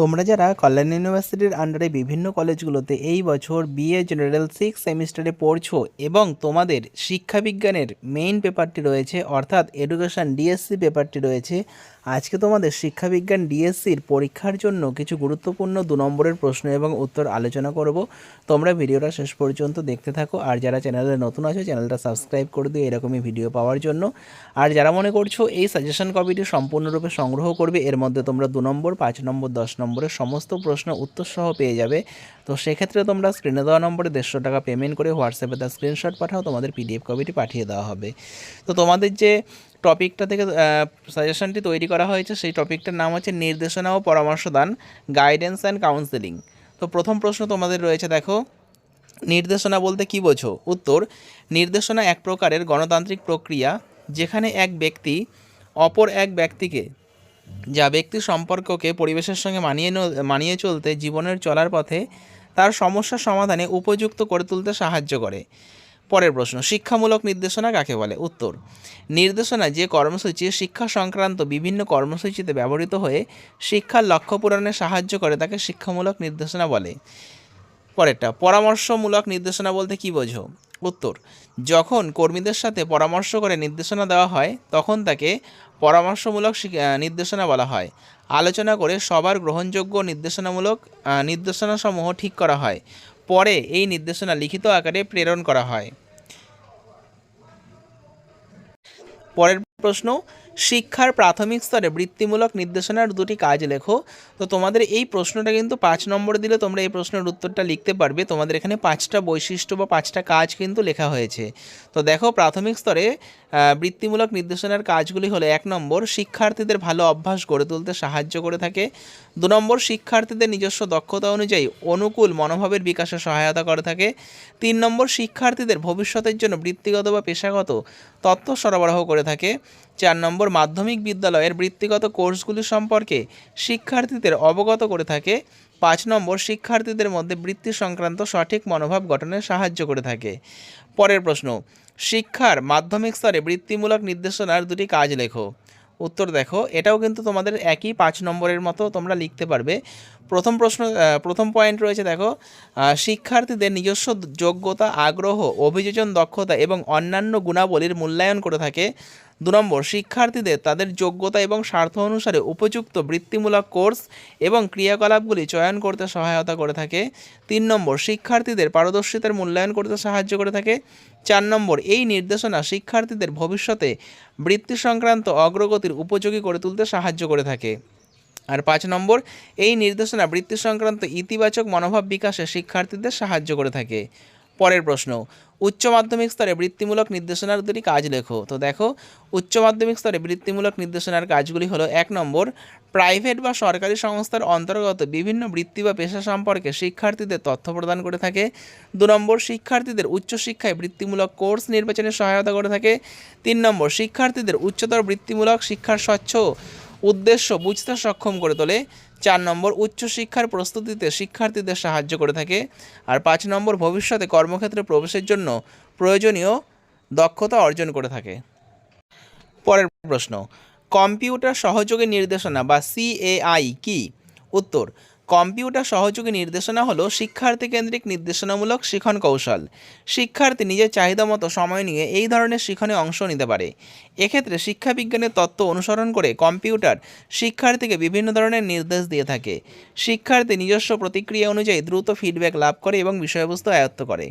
তোমরা যারা কল্যাণ ইউনিভার্সিটির আন্ডারে বিভিন্ন কলেজগুলোতে এই বছর বিএ জেনারেল সিক্স সেমিস্টারে পড়ছো এবং তোমাদের শিক্ষাবিজ্ঞানের মেইন পেপারটি রয়েছে, অর্থাৎ এডুকেশন ডিএসসি পেপারটি রয়েছে আজকে তোমাদের শিক্ষাবিজ্ঞান ডিএসসির পরীক্ষার জন্য কিছু গুরুত্বপূর্ণ দু নম্বরের প্রশ্ন এবং উত্তর আলোচনা করব। তোমরা ভিডিওটা শেষ পর্যন্ত দেখতে থাকো। আর যারা চ্যানেলে নতুন আছো, চ্যানেলটা সাবস্ক্রাইব করে দিও এরকমই ভিডিও পাওয়ার জন্য। আর যারা মনে করছ এই সাজেশন কপিটি সম্পূর্ণরূপে সংগ্রহ করবে, এর মধ্যে তোমরা দু নম্বর, পাঁচ নম্বর, দশ নম্বরের সমস্ত প্রশ্ন উত্তর সহ পেয়ে যাবে। তো সেক্ষেত্রে তোমরা স্ক্রিনে দেওয়া নম্বরে দেড়শো টাকা পেমেন্ট করে হোয়াটসঅ্যাপে তার স্ক্রিনশট পাঠাও, তোমাদের পিডিএফ কপিটি পাঠিয়ে দেওয়া হবে। তো তোমাদের যে টপিকটা থেকে সাজেশনটি তৈরি করা হয়েছে। সেই টপিকটার নাম হচ্ছে নির্দেশনা ও পরামর্শ দান গাইডেন্স অ্যান্ড কাউন্সেলিং তো প্রথম প্রশ্ন তোমাদের রয়েছে, দেখো। নির্দেশনা বলতে কী বোঝো? উত্তর, নির্দেশনা এক প্রকারের গণতান্ত্রিক প্রক্রিয়া, যেখানে এক ব্যক্তি অপর এক ব্যক্তিকে, যা ব্যক্তি সম্পর্ককে পরিবেশের সঙ্গে মানিয়ে মানিয়ে চলতে, জীবনের চলার পথে তার সমস্যা সমাধানে উপযুক্ত করে তুলতে সাহায্য করে। পরের প্রশ্ন, শিক্ষামূলক নির্দেশনা কাকে বলে? উত্তর নির্দেশনা যে কর্মসূচি শিক্ষা সংক্রান্ত বিভিন্ন কর্মসূচিতে ব্যবহৃত হয়ে শিক্ষার লক্ষ্য পূরণে সাহায্য করে তাকে শিক্ষামূলক নির্দেশনা বলে। পরেরটা, পরামর্শমূলক নির্দেশনা বলতে কী বোঝো? উত্তর, যখন কর্মীদের সাথে পরামর্শ করে নির্দেশনা দেওয়া হয়, তখন তাকে পরামর্শমূলক নির্দেশনা বলা হয়। আলোচনা করে সবার গ্রহণযোগ্য নির্দেশনামূলক নির্দেশনাসমূহ ঠিক করা হয়। পরে এই নির্দেশনা লিখিত আকারে প্রেরণ করা হয়। পরের প্রশ্ন শিক্ষার প্রাথমিক স্তরে বৃত্তিমূলক নির্দেশনার দুটি কাজ লেখো। তো তোমাদের এই প্রশ্নটা কিন্তু পাঁচ নম্বর দিলে তোমরা এই প্রশ্নের উত্তরটা লিখতে পারবে। তোমাদের এখানে পাঁচটা বৈশিষ্ট্য বা পাঁচটা কাজ কিন্তু লেখা হয়েছে। তো দেখো, প্রাথমিক স্তরে বৃত্তিমূলক নির্দেশনার কাজগুলি হলো এক নম্বর, শিক্ষার্থীদের ভালো অভ্যাস গড়ে তুলতে সাহায্য করে থাকে। দু নম্বর, শিক্ষার্থীদের নিজস্ব দক্ষতা অনুযায়ী অনুকূল মনোভাবের বিকাশে সহায়তা করে থাকে। তিন নম্বর, শিক্ষার্থীদের ভবিষ্যতের জন্য বৃত্তিগত বা পেশাগত তথ্য সরবরাহ করে থাকে। চার নম্বর মাধ্যমিক বিদ্যালয়ের বৃত্তিগত কোর্সগুলি সম্পর্কে শিক্ষার্থীদের অবগত করে থাকে। পাঁচ নম্বর শিক্ষার্থীদের মধ্যে বৃত্তি সংক্রান্ত সঠিক মনোভাব গঠনে সাহায্য করে থাকে। পরের প্রশ্ন, শিক্ষার মাধ্যমিক স্তরে বৃত্তিমূলক নির্দেশনার দুটি কাজ লেখো। উত্তর দেখো, এটাও কিন্তু তোমাদের একই পাঁচ নম্বরের মতো তোমরা লিখতে পারবে। প্রথম প্রশ্ন প্রথম পয়েন্ট রয়েছে দেখো শিক্ষার্থীদের নিজস্ব যোগ্যতা, আগ্রহ, অভিযোজন দক্ষতা এবং অন্যান্য গুণাবলীর মূল্যায়ন করে থাকে। দু নম্বর, শিক্ষার্থীদের তাদের যোগ্যতা এবং স্বার্থ অনুসারে উপযুক্ত বৃত্তিমূলক কোর্স এবং ক্রিয়াকলাপগুলি চয়ন করতে সহায়তা করে থাকে। তিন নম্বর, শিক্ষার্থীদের পারদর্শিতার মূল্যায়ন করতে সাহায্য করে থাকে। চার নম্বর, এই নির্দেশনা শিক্ষার্থীদের ভবিষ্যতে বৃত্তি সংক্রান্ত অগ্রগতির উপযোগী করে তুলতে সাহায্য করে থাকে। আর পাঁচ নম্বর, এই নির্দেশনা বৃত্তি সংক্রান্ত ইতিবাচক মনোভাব বিকাশে শিক্ষার্থীদের সাহায্য করে থাকে। পরের প্রশ্ন উচ্চ মাধ্যমিক স্তরে বৃত্তিমূলক নির্দেশনার দুটি কাজ লেখো। তো দেখো, উচ্চ মাধ্যমিক স্তরে বৃত্তিমূলক নির্দেশনার কাজগুলি হলো, এক নম্বর, প্রাইভেট বা সরকারি সংস্থার অন্তর্গত বিভিন্ন বৃত্তি বা পেশা সম্পর্কে শিক্ষার্থীদের তথ্য প্রদান করে থাকে। দু নম্বর, শিক্ষার্থীদের উচ্চশিক্ষায় বৃত্তিমূলক কোর্স নির্বাচনে সহায়তা করে থাকে। তিন নম্বর, শিক্ষার্থীদের উচ্চতর বৃত্তিমূলক শিক্ষার স্বচ্ছ উদ্দেশ্য বুঝতে সক্ষম করে তোলে। চার নম্বর উচ্চশিক্ষার প্রস্তুতিতে শিক্ষার্থীদের সাহায্য করে থাকে। আর পাঁচ নম্বর ভবিষ্যতে কর্মক্ষেত্রে প্রবেশের জন্য প্রয়োজনীয় দক্ষতা অর্জন করে থাকে। পরের প্রশ্ন, কম্পিউটার সহযোগী নির্দেশনা বা সিএআই কি? উত্তর কম্পিউটার সহযোগী নির্দেশনা হলো শিক্ষার্থী কেন্দ্রিক নির্দেশনামূলক শিখন কৌশল। শিক্ষার্থী নিজের চাহিদা মতো সময় নিয়ে এই ধরনের শিখনে অংশ নিতে পারে। এক্ষেত্রে শিক্ষাবিজ্ঞানের তত্ত্ব অনুসরণ করে কম্পিউটার শিক্ষার্থীকে বিভিন্ন ধরনের নির্দেশ দিয়ে থাকে। শিক্ষার্থী নিজস্ব প্রতিক্রিয়া অনুযায়ী দ্রুত ফিডব্যাক লাভ করে এবং বিষয়বস্তু আয়ত্ত করে।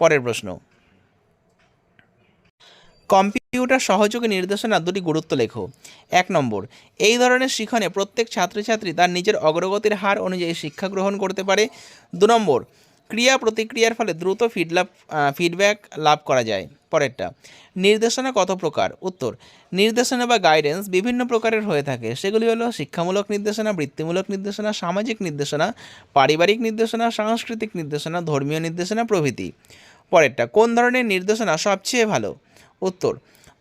পরের প্রশ্ন। কম্পিউটার সহযোগী নির্দেশনা দুটি গুরুত্ব লেখো। এক নম্বর, এই ধরনের শিখনে প্রত্যেক ছাত্রছাত্রী তার নিজের অগ্রগতির হার অনুযায়ী শিক্ষা গ্রহণ করতে পারে। দু নম্বর, ক্রিয়া প্রতিক্রিয়ার ফলে দ্রুত ফিডলাভ ফিডব্যাক লাভ করা যায়। পরেরটা, নির্দেশনা কত প্রকার? উত্তর, নির্দেশনা বা গাইডেন্স বিভিন্ন প্রকারের হয়ে থাকে। সেগুলি হলো শিক্ষামূলক নির্দেশনা, বৃত্তিমূলক নির্দেশনা, সামাজিক নির্দেশনা, পারিবারিক নির্দেশনা, সাংস্কৃতিক নির্দেশনা, ধর্মীয় নির্দেশনা প্রভৃতি। পরেরটা, কোন ধরনের নির্দেশনা সবচেয়ে ভালো? উত্তর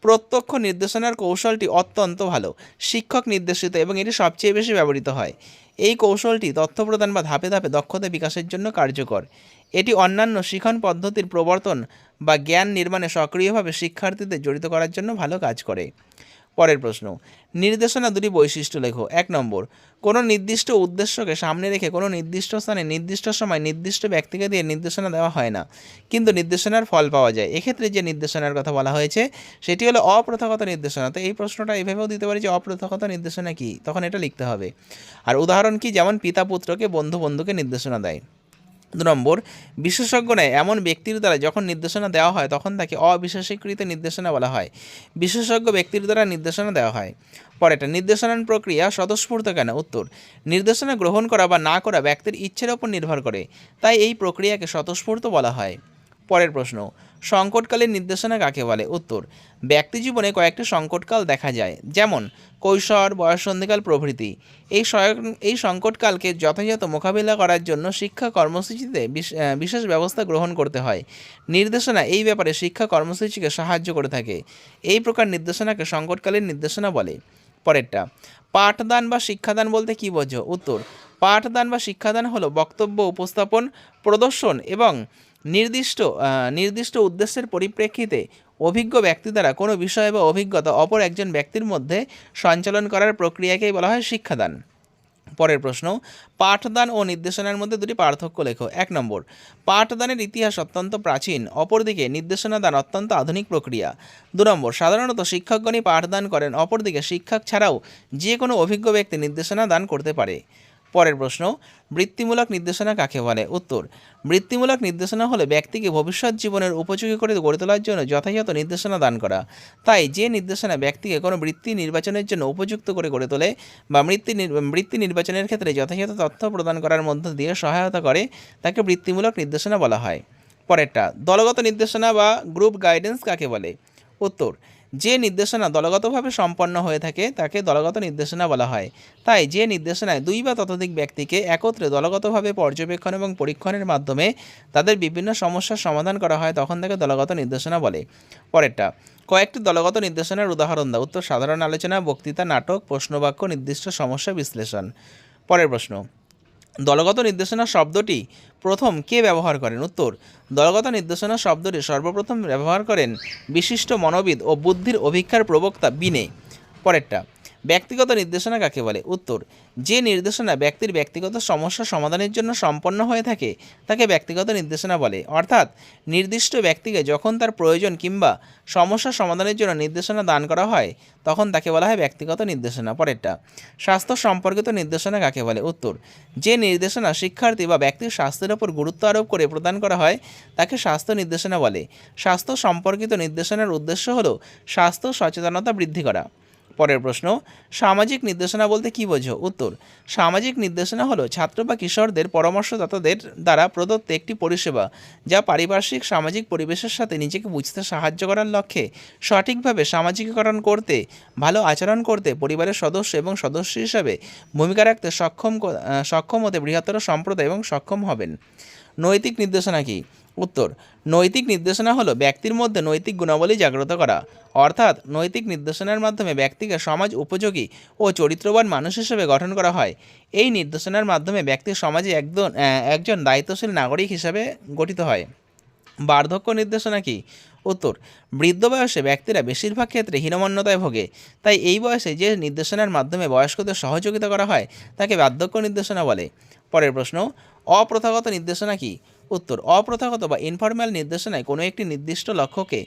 প্রত্যক্ষ নির্দেশনার কৌশলটি অত্যন্ত ভালো, শিক্ষক নির্দেশিত এবং এটি সবচেয়ে বেশি ব্যবহৃত হয়। এই কৌশলটি তথ্য প্রদান বা ধাপে ধাপে দক্ষতা বিকাশের জন্য কার্যকর। এটি অন্যান্য শিখন পদ্ধতির প্রবর্তন বা জ্ঞান নির্মাণে সক্রিয়ভাবে শিক্ষার্থীদের জড়িত করার জন্য ভালো কাজ করে। পরের প্রশ্ন। নির্দেশনা দুটি বৈশিষ্ট্য লেখো। এক নম্বর, কোনো নির্দিষ্ট উদ্দেশ্যকে সামনে রেখে কোনো নির্দিষ্ট স্থানে নির্দিষ্ট সময় নির্দিষ্ট ব্যক্তিকে দিয়ে নির্দেশনা দেওয়া হয় না। কিন্তু নির্দেশনার ফল পাওয়া যায়। এক্ষেত্রে যে নির্দেশনার কথা বলা হয়েছে, সেটি হলো অপ্রথাগত নির্দেশনা। তো এই প্রশ্নটা এইভাবেও দিতে পারি যে অপ্রথাগত নির্দেশনা কি? তখন এটা লিখতে হবে। আর উদাহরণ কি? যেমন পিতা পুত্রকে বন্ধু বন্ধুকে নির্দেশনা দেয়। দু নম্বর বিশেষজ্ঞ নয় এমন ব্যক্তির দ্বারা যখন নির্দেশনা দেওয়া হয়, তখন তাকে অবিশেষীকৃত নির্দেশনা বলা হয়। বিশেষজ্ঞ ব্যক্তির দ্বারা নির্দেশনা দেওয়া হয়। পরেটা নির্দেশনার প্রক্রিয়া স্বতঃস্ফূর্ত কেন? উত্তর, নির্দেশনা গ্রহণ করা বা না করা ব্যক্তির ইচ্ছের ওপর নির্ভর করে। তাই এই প্রক্রিয়াকে স্বতঃস্ফূর্ত বলা হয়। পরের প্রশ্ন সংকটকালীন নির্দেশনা কাকে বলে? উত্তর, ব্যক্তি জীবনে কয়েকটি সংকটকাল দেখা যায়। যেমন, কৈশোর, বয়ঃসন্ধিকাল প্রভৃতি। এই এই সংকটকালকে যথাযথ মোকাবিলা করার জন্য শিক্ষা কর্মসূচিতে বিশ- বিশেষ ব্যবস্থা গ্রহণ করতে হয়। নির্দেশনা এই ব্যাপারে শিক্ষা কর্মসূচিকে সাহায্য করে থাকে। এই প্রকার নির্দেশনাকে সংকটকালীন নির্দেশনা বলে। পরেরটা, পাঠদান বা শিক্ষাদান বলতে কী বোঝো? উত্তর, পাঠদান বা শিক্ষাদান হলো বক্তব্য, উপস্থাপন, প্রদর্শন এবং নির্দিষ্ট নির্দিষ্ট উদ্দেশ্যের পরিপ্রেক্ষিতে অভিজ্ঞ ব্যক্তি দ্বারা কোনো বিষয় বা অভিজ্ঞতা অপর একজন ব্যক্তির মধ্যে সঞ্চালন করার প্রক্রিয়াকেই বলা হয় শিক্ষাদান। পরের প্রশ্ন, পাঠদান ও নির্দেশনার মধ্যে দুটি পার্থক্য লেখো। এক নম্বর, পাঠদানের ইতিহাস অত্যন্ত প্রাচীন, অপরদিকে নির্দেশনা দান অত্যন্ত আধুনিক প্রক্রিয়া। দু নম্বর, সাধারণত শিক্ষকগণই পাঠদান করেন, অপরদিকে শিক্ষক ছাড়াও যে কোনো অভিজ্ঞ ব্যক্তি নির্দেশনা দান করতে পারে। পরের প্রশ্ন, বৃত্তিমূলক নির্দেশনা কাকে বলে? উত্তর, বৃত্তিমূলক নির্দেশনা হলে ব্যক্তিকে ভবিষ্যৎ জীবনের উপযোগী করে গড়ে তোলার জন্য যথাযথ নির্দেশনা দান করা। তাই যে নির্দেশনা ব্যক্তিকে কোনো বৃত্তি নির্বাচনের জন্য উপযুক্ত করে গড়ে তোলে বা বৃত্তি বৃত্তি নির্বাচনের ক্ষেত্রে যথাযথ তথ্য প্রদান করার মধ্য দিয়ে সহায়তা করে, তাকে বৃত্তিমূলক নির্দেশনা বলা হয়। পরেরটা, দলগত নির্দেশনা বা গ্রুপ গাইডেন্স কাকে বলে? উত্তর যে নির্দেশনা দলগতভাবে সম্পন্ন হয়ে থাকে, তাকে দলগত নির্দেশনা বলা হয়। তাই যে নির্দেশনায় দুই বা ততোধিক ব্যক্তিকে একত্রে দলগতভাবে পর্যবেক্ষণ এবং পরীক্ষণের মাধ্যমে তাদের বিভিন্ন সমস্যার সমাধান করা হয়, তখন তাকে দলগত নির্দেশনা বলে। পরেরটা, কয়েকটি দলগত নির্দেশনার উদাহরণ দাও। উত্তর, সাধারণ আলোচনা, বক্তৃতা, নাটক, প্রশ্নবাক্য, নির্দিষ্ট সমস্যা বিশ্লেষণ। পরের প্রশ্ন দলগত নির্দেশনা শব্দটি প্রথম কে ব্যবহার করেন? উত্তর, দলগত নির্দেশনা শব্দটি সর্বপ্রথম ব্যবহার করেন বিশিষ্ট মনোবিদ ও বুদ্ধির অভিক্ষার প্রবক্তা বিনে। পরেরটা ব্যক্তিগত নির্দেশনা কাকে বলে? উত্তর, যে নির্দেশনা ব্যক্তির ব্যক্তিগত সমস্যা সমাধানের জন্য সম্পন্ন হয়ে থাকে, তাকে ব্যক্তিগত নির্দেশনা বলে। অর্থাৎ, নির্দিষ্ট ব্যক্তিকে যখন তার প্রয়োজন কিংবা সমস্যা সমাধানের জন্য নির্দেশনা দান করা হয়, তখন তাকে বলা হয় ব্যক্তিগত নির্দেশনা। পরেরটা, স্বাস্থ্য সম্পর্কিত নির্দেশনা কাকে বলে? উত্তর, যে নির্দেশনা শিক্ষার্থী বা ব্যক্তির স্বাস্থ্যের ওপর গুরুত্ব আরোপ করে প্রদান করা হয়, তাকে স্বাস্থ্য নির্দেশনা বলে। স্বাস্থ্য সম্পর্কিত নির্দেশনার উদ্দেশ্য হলো স্বাস্থ্য সচেতনতা বৃদ্ধি করা। পরের প্রশ্ন, সামাজিক নির্দেশনা বলতে কী বোঝো? উত্তর, সামাজিক নির্দেশনা হলো ছাত্র বা কিশোরদের পরামর্শদাতাদের দ্বারা প্রদত্ত একটি পরিষেবা যা পারিপার্শ্বিক সামাজিক পরিবেশের সাথে নিজেকে বুঝতে সাহায্য করার লক্ষ্যে সঠিকভাবে সামাজিকীকরণ করতে, ভালো আচরণ করতে পরিবারের সদস্য এবং সদস্য হিসাবে ভূমিকা রাখতে সক্ষম সক্ষম হতে বৃহত্তর সম্প্রদায় এবং সক্ষম হবেন। নৈতিক নির্দেশনা কি? উত্তর, নৈতিক নির্দেশনা হলো ব্যক্তির মধ্যে নৈতিক গুণাবলী জাগ্রত করা। অর্থাৎ, নৈতিক নির্দেশনার মাধ্যমে ব্যক্তিকে সমাজ উপযোগী ও চরিত্রবান মানুষ হিসেবে গঠন করা হয়। এই নির্দেশনার মাধ্যমে ব্যক্তি সমাজে একজন একজন দায়িত্বশীল নাগরিক হিসাবে গঠিত হয়। বার্ধক্য নির্দেশনা কি? উত্তর, বৃদ্ধ বয়সে ব্যক্তিরা বেশিরভাগ ক্ষেত্রে হীনমন্যতায় ভোগে। তাই এই বয়সে যে নির্দেশনার মাধ্যমে বয়স্কদের সহযোগিতা করা হয়, তাকে বার্ধক্য নির্দেশনা বলে। পরের প্রশ্ন, অপ্রথাগত নির্দেশনা কি? উত্তর। অপ্রথাগত বা ইনফর্ম্যাল নির্দেশনায় কোনো একটি নির্দিষ্ট লক্ষ্যকে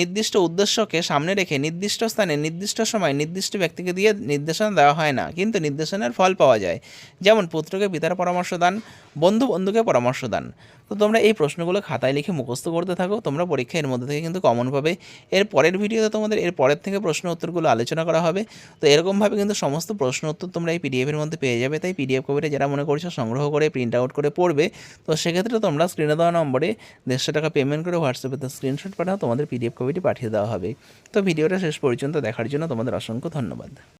নির্দিষ্ট উদ্দেশ্যকে সামনে রেখে নির্দিষ্ট স্থানে, নির্দিষ্ট সময় নির্দিষ্ট ব্যক্তিকে দিয়ে নির্দেশনা দেওয়া হয় না, কিন্তু নির্দেশনার ফল পাওয়া যায়। যেমন পুত্রকে পিতার পরামর্শ দান বন্ধু বন্ধুকে পরামর্শ দান। তো তোমরা এই প্রশ্নগুলো খাতায় লিখে মুখস্থ করতে থাকো। তোমরা পরীক্ষা এর মধ্যে থেকে কিন্তু কমন পাবে। এর পরের ভিডিওতে তোমাদের এর পরের থেকে প্রশ্ন উত্তরগুলো আলোচনা করা হবে। তো এরকমভাবে কিন্তু সমস্ত প্রশ্ন উত্তর তোমরা এই পিডিএফের মধ্যে পেয়ে যাবে। তাই পিডিএফ কপিটা যারা মনে করছ সংগ্রহ করে প্রিন্ট আউট করে পড়বে। তো সেক্ষেত্রে তোমরা স্ক্রিনে দেওয়া নম্বরে দেড়শো টাকা পেমেন্ট করে হোয়াটসঅ্যাপে তো স্ক্রিনশট পাঠাও। তোমাদের পিডিএফ কপিটি পাঠিয়ে দেওয়া হবে। তো ভিডিওটা শেষ পর্যন্ত দেখার জন্য তোমাদের অসংখ্য ধন্যবাদ।